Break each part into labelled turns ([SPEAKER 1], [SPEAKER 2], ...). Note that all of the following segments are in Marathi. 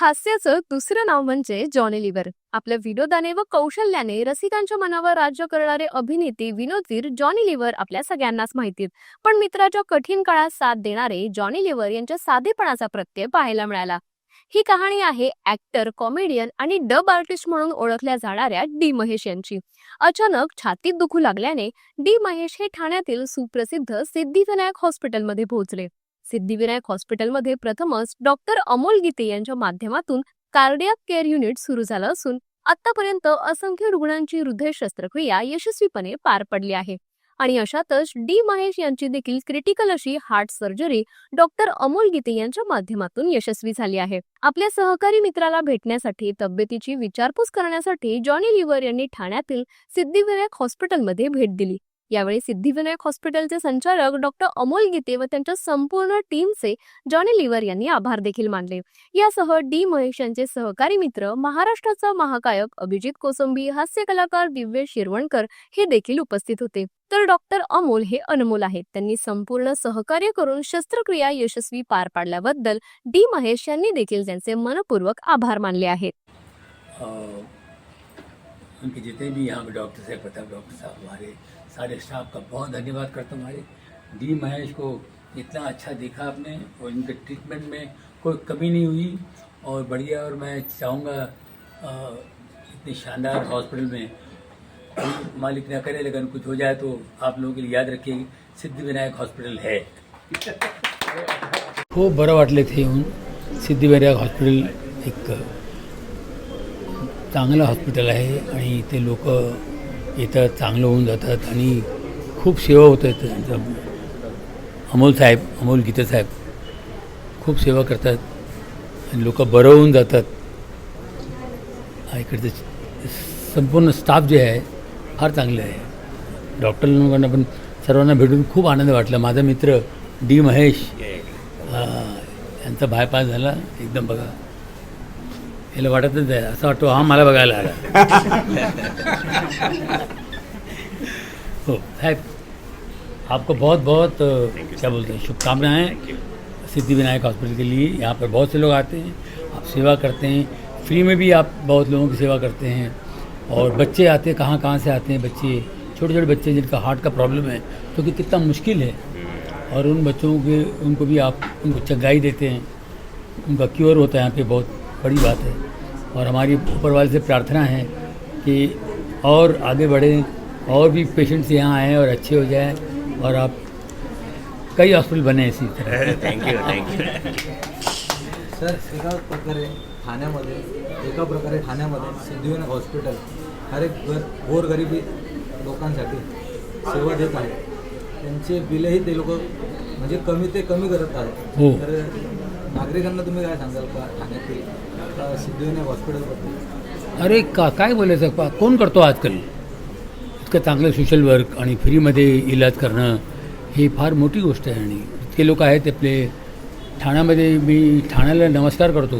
[SPEAKER 1] हास्याचं दुसरं नाव म्हणजे जॉनी लिव्हर. आपल्या विनोदाने व कौशल्याने रसिकांच्या मनावर राज्य करणारे अभिनेते विनोदवीर जॉनी लिव्हर आपल्या सगळ्यांनाच माहितीत पण मित्राच्या कठीण काळात साथ देणारे जॉनी लिव्हर यांच्या साधेपणाचा प्रत्यय पाहायला मिळाला. ही कहाणी आहे ऍक्टर कॉमेडियन आणि डब आर्टिस्ट म्हणून ओळखल्या जाणाऱ्या डी महेश यांची. अचानक छातीत दुखू लागल्याने डी महेश हे ठाण्यातील सुप्रसिद्ध सिद्धिविनायक हॉस्पिटलमध्ये पोहोचले. सिद्धिविनायक हॉस्पिटलमध्ये प्रथमच डॉक्टर अमोल गीते यांच्या माध्यमातून कार्डियाक केअर युनिट सुरू झालं असून आतापर्यंत असंख्य रुग्णांची हृदय शस्त्रक्रिया यशस्वीपणे पार पडली आहे. आणि अशातच डी महेश यांची देखील क्रिटिकल अशी heart surgery doctor Amol Gite यांच्या माध्यमातून यशस्वी झाली आहे. आपल्या सहकारी मित्राला भेटण्यासाठी तब्येतीची विचारपूस करण्यासाठी जॉनी लिव्हर यांनी ठाण्यातील सिद्धिविनायक हॉस्पिटलमध्ये भेट दिली. यावेळी सिद्धिविनायक हॉस्पिटलचे संचालक डॉक्टर अमोल गीते व त्यांच्या संपूर्ण टीमचे जॉनी लिव्हर यांनी आभार देखील मानले. यासह डी महेश यांचे सहकारी मित्र महाराष्ट्राचा महागायक अभिजित कोसंबी हास्य कलाकार दिव्य शिरवणकर हे देखील उपस्थित होते. तर डॉक्टर अमोल हे अनमोल आहेत. त्यांनी संपूर्ण सहकार्य करून शस्त्रक्रिया यशस्वी पार पाडल्याबद्दल डी महेश यांनी देखील त्यांचे मनपूर्वक आभार मानले आहेत.
[SPEAKER 2] उनके जितने भी यहाँ पे डॉक्टर हैं, प्रताप डॉक्टर साहब हमारे, सारे स्टाफ का बहुत धन्यवाद करता हूँ हमारे डी महेश को इतना अच्छा देखा आपने और इनके ट्रीटमेंट में कोई कमी नहीं हुई और बढ़िया, और मैं चाहूँगा इतने शानदार हॉस्पिटल में मालिक ना करे, लेकिन कुछ हो जाए तो आप लोगों के लिए याद रखिए, सिद्धिविनायक हॉस्पिटल है। खूप बरं वाटले ते येऊन सिद्धिविनायक हॉस्पिटल, एक चांगलं हॉस्पिटल आहे आणि इथे लोक येतात चांगलं होऊन जातात आणि खूप सेवा होत आहेत त्यांचं अमोल साहेब अमोल गीते साहेब खूप सेवा करतात आणि लोक बरं होऊन जातात. आणि इकडचं संपूर्ण स्टाफ जे आहे फार चांगलं आहे. डॉक्टर लोकांना पण सर्वांना भेटून खूप आनंद वाटला. माझा मित्र डी महेश यांचा बायपास झाला. एकदम बघा. याला वाटतच आहे असं वाटतं हा मला बघायला आला हो। साहब आपको बहुत बहुत क्या बोलते हैं शुभकामनाएँ। सिद्धिविनायक हॉस्पिटल के लिए यहाँ पर बहुत से लोग आते हैं आप सेवा करते हैं। फ्री में भी आप बहुत लोगों की सेवा करते हैं। और बच्चे आते हैं कहाँ कहाँ से आते हैं बच्चे? छोटे छोटे बच्चे जिनका हार्ट का प्रॉब्लम है तो कि कितना मुश्किल है। और उन बच्चों के उनको भी आप उनको चंगाई देते हैं। उनका क्योर होता है यहाँ पे बहुत। बड़ी बात है। और हमारी ऊपर वाले से प्रार्थना है कि और आगे बढ़ें और भी पेशेंट्स यहाँ आएँ और अच्छे हो जाएँ और आप कई हॉस्पिटल बने इसी तरह।
[SPEAKER 3] Thank you thank you
[SPEAKER 4] sir एका प्रकारे ठाण्यामध्ये एका प्रकारे ठाण्यामध्ये सिद्धिविनायक हॉस्पिटल हर एक घर गोरगरिबी लोकांसाठी सेवा देत आहे. त्यांचे बिलही ते लोक म्हणजे कमी ते कमी करत आहेत. तर नागरिकांना तुम्ही काय सांगाल का ठाण्यातील सिद्धिविनायक हॉस्पिटलबद्दल
[SPEAKER 2] अरे का काय बोलायचं? पा कोण करतो आजकाल? इतकं चांगलं सोशल वर्क आणि फ्रीमध्ये इलाज करणं ही फार मोठी गोष्ट आहे आणि इतके लोक आहेत आपले. ठाण्यामध्ये मी ठाण्याला नमस्कार करतो.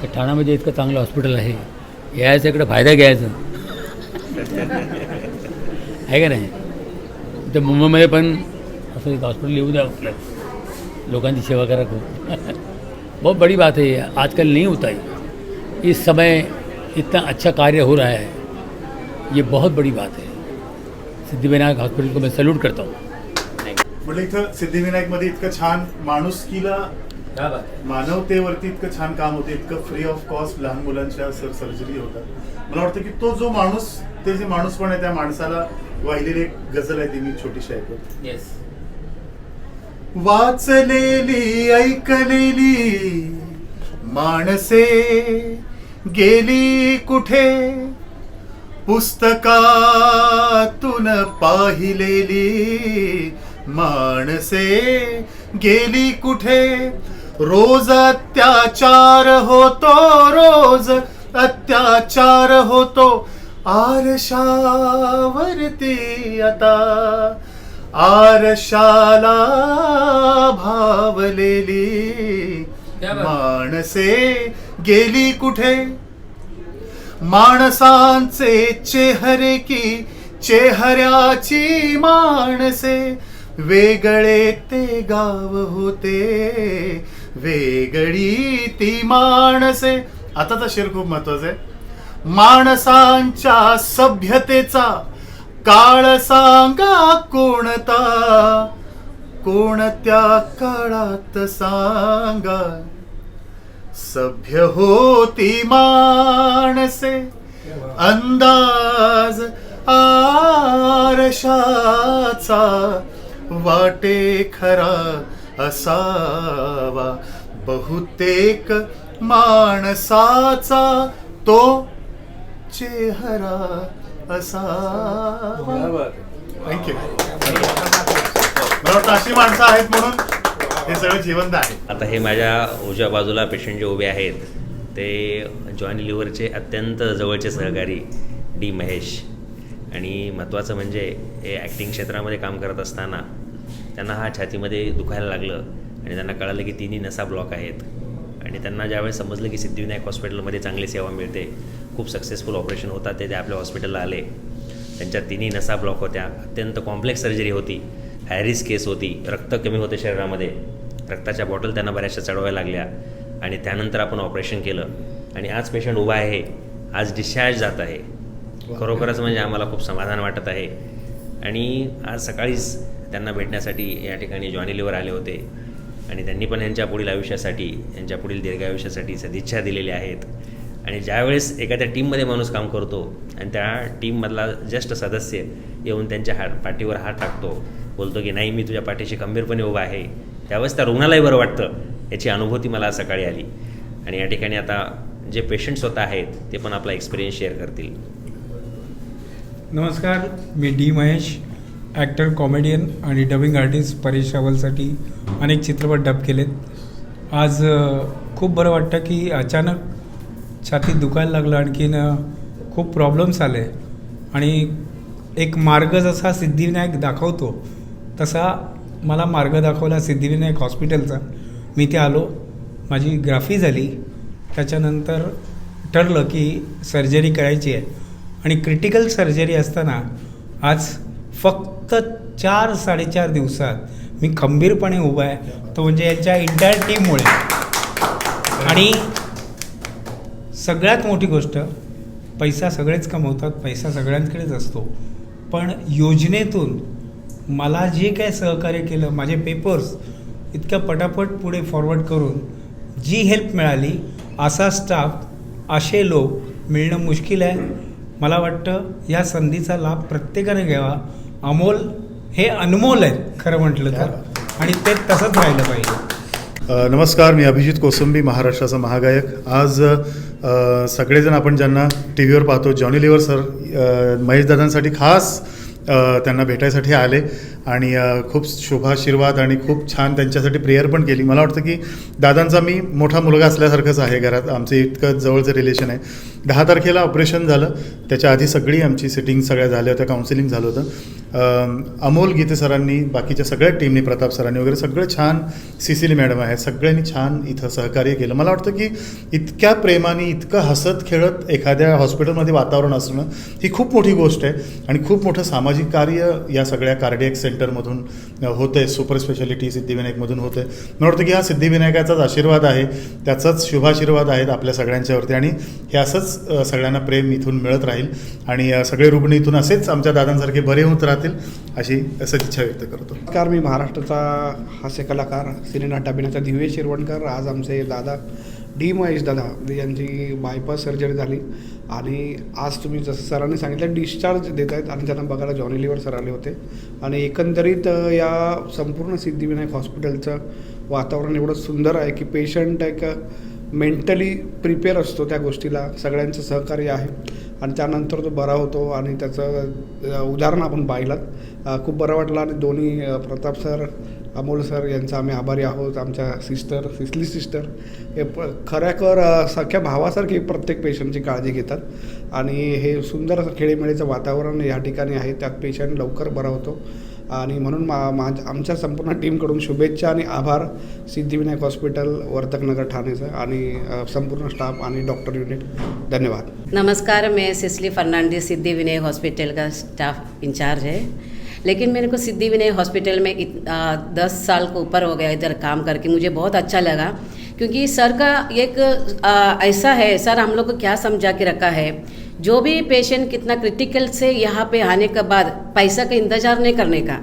[SPEAKER 2] की ठाण्यामध्ये इतकं चांगलं हॉस्पिटल आहे. यायचं इकडं फायदा घ्यायचा. आहे का नाही? तर मुंबईमध्ये पण असं एक हॉस्पिटल येऊ द्या आपलं लोकांची सेवा करा खूप. बहुत बड़ी बात है ये आजकल नहीं होता है इस समय इतना अच्छा कार्य हो रहा है ये बहुत बड़ी बात है। सिद्धिविनायक हॉस्पिटल को मैं सल्यूट करता हूँ।
[SPEAKER 5] म्हटलं इथं सिद्धिविनायकमध्ये इतकं छान माणुसकीला
[SPEAKER 2] क्या बात है?
[SPEAKER 5] मानवतेवरती इतकं छान काम होतं इतकं फ्री ऑफ़ कॉस्ट लहान मुलांच्या सर सर्जरी होतात मला वाटतं की तो जो माणूस ते जे माणूस पण आहे त्या माणसाला वाहिलेली एक गझल आहे ती मी छोटीशी ऐकतो.
[SPEAKER 2] यस
[SPEAKER 5] वाचलेली ऐकलेली. माणसे गेली कुठे? पुस्तकातून पाहिलेली. माणसे गेली कुठे? रोज अत्याचार होतो रोज अत्याचार होतो. आरशावरती आता आरशाला भावलेली? माणसे गेली कुठे? माणसांचे चेहरे की चेहऱ्याची माणसे. वेगळे ते गाव होते वेगळी ती माणसे. आताचा शेर खूप महत्त्वाचा आहे. माणसांच्या सभ्यतेचा काळ सांगा कोणता? कोणत्या काळात सांगा? सभ्य होती माणसे अंदाज आरशाचा वाटे खरा असावा. बहुतेक माणसाचा तो चेहरा असावा. थँक्यू मला वाटतं अशी माणसं आहेत म्हणून हे सगळं जिवंत आहे.
[SPEAKER 3] आता हे माझ्या उजव्या बाजूला पेशंट जे उभे आहेत. ते जॉईन लिव्हरचे अत्यंत जवळचे सहकारी डी महेश. आणि महत्त्वाचं म्हणजे हे ॲक्टिंग क्षेत्रामध्ये काम करत असताना त्यांना हा छातीमध्ये दुखायला लागलं आणि त्यांना कळालं की तिन्ही नसा ब्लॉक आहेत. आणि त्यांना ज्यावेळेस समजलं की सिद्धिविनायक हॉस्पिटलमध्ये चांगली सेवा मिळते खूप सक्सेसफुल ऑपरेशन होतात ते ते आपल्या हॉस्पिटलला आले त्यांच्या तिन्ही नसा ब्लॉक होत्या. अत्यंत कॉम्प्लेक्स सर्जरी होती. हॅरिस केस होती. रक्त कमी होते शरीरामध्ये. रक्ताच्या बॉटल त्यांना बऱ्याचशा चढवायला लागल्या. आणि त्यानंतर आपण ऑपरेशन केलं. आणि आज पेशंट उभा आहे. आज डिस्चार्ज जात आहे. खरोखरच म्हणजे आम्हाला खूप समाधान वाटत आहे. आणि आज सकाळीच त्यांना भेटण्यासाठी या ठिकाणी जॉनी लिव्हर आले होते. आणि त्यांनी पण यांच्या पुढील आयुष्यासाठी यांच्या पुढील दीर्घायुष्यासाठी सदिच्छा दिलेल्या आहेत. आणि ज्यावेळेस एखाद्या टीममध्ये माणूस काम करतो आणि त्या टीममधला जस्ट सदस्य येऊन त्यांच्या हा पाठीवर हात टाकतो बोलतो की नाही मी तुझ्या पाठीशी खंबीरपणे उभा आहे. त्यावेळेस त्या रुग्णालाही बरं वाटतं. याची अनुभूती मला सकाळी आली. आणि या ठिकाणी आता जे पेशंट स्वतः आहेत ते पण आपला एक्सपिरियन्स शेअर करतील.
[SPEAKER 6] नमस्कार. मी डी महेश ॲक्टर कॉमेडियन आणि डबिंग आर्टिस्ट परेश रावलसाठी अनेक चित्रपट डब केलेत. आज खूप बरं वाटतं की अचानक छातीत दुखायला लागलं आणखीन खूप प्रॉब्लेम्स आले. आणि एक मार्ग जसा सिद्धिविनायक दाखवतो तसा मला मार्ग दाखवला सिद्धिविनायक हॉस्पिटलचा मी ते आलो माझी ग्राफी झाली. त्याच्यानंतर ठरलं की सर्जरी करायची आहे. आणि क्रिटिकल सर्जरी असताना आज फक्त चार साडेचार दिवसात मी खंबीरपणे उभा आहे. तो म्हणजे यांच्या इंटायर टीममुळे आणि सगळ्यात मोठी गोष्ट पैसा सगळेच कमवतात पैसा सगळ्यांकडेच असतो. पण योजनेतून मला जे काय सहकार्य केलं माझे पेपर्स इतक्या पटापट पुढे फॉरवर्ड करून जी हेल्प मिळाली असा स्टाफ असे लोक मिळणं मुश्किल आहे. मला वाटतं या संधीचा लाभ प्रत्येकाने घ्यावा. अमोल हे अनमोल आहेत खरं म्हटलं तर. आणि ते तसंच राहिलं पाहिजे.
[SPEAKER 5] नमस्कार मी अभिजित कोसंबी महाराष्ट्राचा महागायक. आज सगळेजण आपण ज्यांना टी व्हीवर पाहतो जॉनी लिव्हर सर महेशदादांसाठी खास त्यांना भेटायसाठी आले आणि खूप शुभाशीर्वाद आणि खूप छान त्यांच्यासाठी प्रेयर पण केली. मला वाटतं की दादांचा मी मोठा मुलगा असल्यासारखंच आहे घरात. आमचं इतकं जवळचं रिलेशन आहे. दहा तारखेला ऑपरेशन झालं. त्याच्या आधी सगळी आमची सिटिंग सगळ्या झाल्या होत्या काउन्सिलिंग झालं होतं. अमोल गीते सरांनी बाकीच्या सगळ्या टीमनी प्रताप सरांनी वगैरे सगळं छान सिसिली मॅडम आहे सगळ्यांनी छान इथं सहकार्य केलं. मला वाटतं की इतक्या प्रेमाने इतकं हसत खेळत एखाद्या हॉस्पिटलमध्ये वातावरण असणं ही खूप मोठी गोष्ट आहे आणि खूप मोठं सामाजिक कार्य या सगळ्या कार्डियक सेंटरमधून होते आहे सुपर स्पेशालिटी सिद्धिविनायकमधून होते. आहे मला वाटतं की हा सिद्धिविनायकाचाच आशीर्वाद आहे त्याचाच शुभाशीर्वाद आहेत आपल्या सगळ्यांच्यावरती आणि हे असंच सगळ्यांना प्रेम इथून मिळत राहील आणि सगळे रुग्ण इथून असेच आमच्या दादांसारखे बरे होत राहतील अशी सदिच्छा व्यक्त करतो.
[SPEAKER 7] कार मी महाराष्ट्राचा हास्य कलाकार सिनेनाट अभिनेता दिव्य शिरवणकर. आज आमचे दादा डी महेश दादा यांची बायपास सर्जरी झाली. आणि आज तुम्ही जसं सरांनी सांगितलं डिस्चार्ज देत आहेत आणि त्यांना बघायला जॉनी लिव्हर सर आले होते. आणि एकंदरीत या संपूर्ण सिद्धिविनायक हॉस्पिटलचं वातावरण एवढं सुंदर आहे की पेशंट एक मेंटली प्रिपेअर असतो त्या गोष्टीला. सगळ्यांचं सहकार्य आहे. आणि त्यानंतर तो बरा होतो आणि त्याचं उदाहरण आपण पाहिलं. खूप बरं वाटलं आणि दोन्ही प्रताप सर अमोल सर यांचा आम्ही आभारी आहोत. आमच्या सिस्टर सिसली सिस्टर हे प खऱ्याखर सख्या भावासारखी प्रत्येक पेशंटची काळजी घेतात. आणि हे सुंदर असं खेळीमेळीचं वातावरण या ठिकाणी आहे. त्यात पेशंट लवकर बरा होतो. आणि म्हणून मा माझ्या आमच्या संपूर्ण टीमकडून शुभेच्छा आणि आभार. सिद्धिविनायक हॉस्पिटल वर्तकनगर ठाणेचं. आणि संपूर्ण स्टाफ आणि डॉक्टर युनिट धन्यवाद.
[SPEAKER 8] नमस्कार मैं सिस्ली फर्नांडिस सिद्धिविनायक हॉस्पिटल का स्टाफ इंचार्ज है लेकिन मेरे को सिद्धि विनय हॉस्पिटल में इत, आ, दस साल को ऊपर हो गया इधर काम करके। मुझे बहुत अच्छा लगा क्योंकि सर का एक आ, ऐसा है सर हम लोग को क्या समझा के रखा है जो भी पेशेंट कितना क्रिटिकल से यहाँ पे आने के बाद पैसा का इंतज़ार नहीं करने का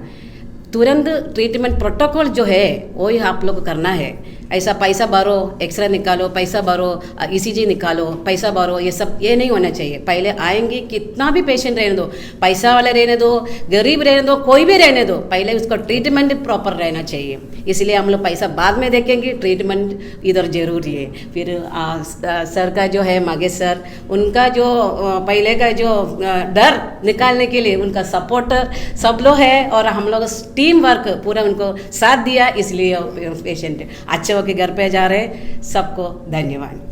[SPEAKER 8] तुरंत ट्रीटमेंट प्रोटोकॉल जो है वो ही आप लोग को करना है। ऐसा पैसा भरो एक्सरे निकालो पैसा भरो ईसीजी निकालो पैसा भरो ये सब ये नहीं होना चाहिए। पहले आएँगे कितना भी पेशेंट रहने दो पैसा वाले रहने दो गरीब रहने दो कोई भी रहने दो पहले उसका ट्रीटमेंट प्रॉपर रहना चाहिए। इसलिए हम लोग पैसा बाद में देखेंगे ट्रीटमेंट इधर ज़रूरी है फिर आ, सर का जो है मागे सर उनका जो पहले का जो डर निकालने के लिए उनका सपोर्टर सब लोग है और हम लोग टीम वर्क पूरा उनको साथ दिया इसलिए पेशेंट अच्छे के घर पे जा रहे सबको धन्यवाद।